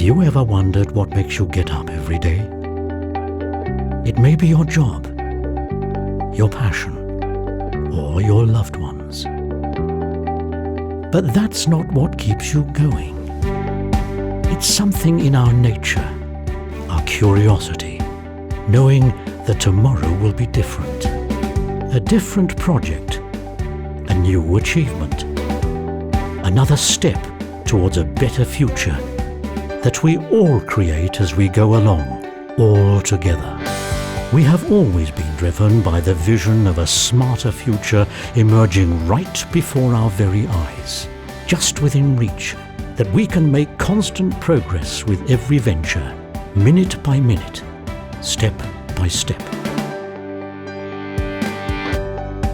you ever wondered what makes you get up every day? It may be your job, your passion, or your loved ones. But that's not what keeps you going. It's something in our nature, our curiosity, knowing that tomorrow will be different. A different project, a new achievement, another step towards a better future that we all create as we go along, all together. We have always been driven by the vision of a smarter future emerging right before our very eyes, just within reach, that we can make constant progress with every venture, minute by minute, step by step.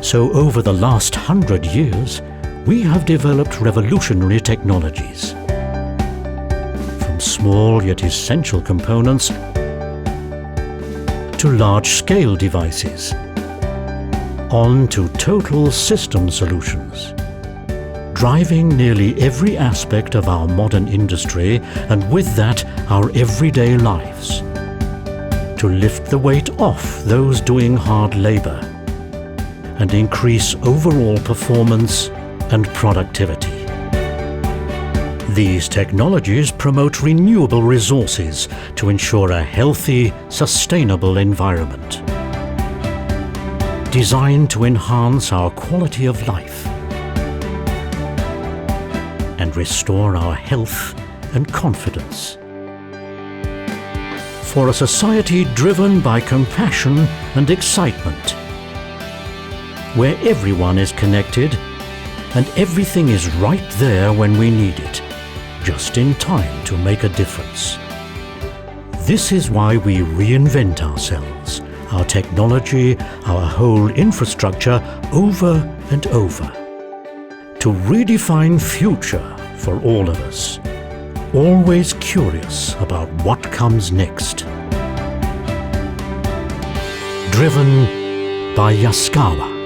So, over the last hundred years, we have developed revolutionary technologies. Small yet essential components to large scale devices, on to total system solutions. Driving nearly every aspect of our modern industry and with that our everyday lives. To lift the weight off those doing hard labour and increase overall performance and productivity. These technologies promote renewable resources to ensure a healthy, sustainable environment. Designed to enhance our quality of life and restore our health and confidence. For a society driven by compassion and excitement, where everyone is connected and everything is right there when we need it, just in time to make a difference. This is why we reinvent ourselves, our technology, our whole infrastructure over and over. To redefine future for all of us. Always curious about what comes next. Driven by Yaskawa.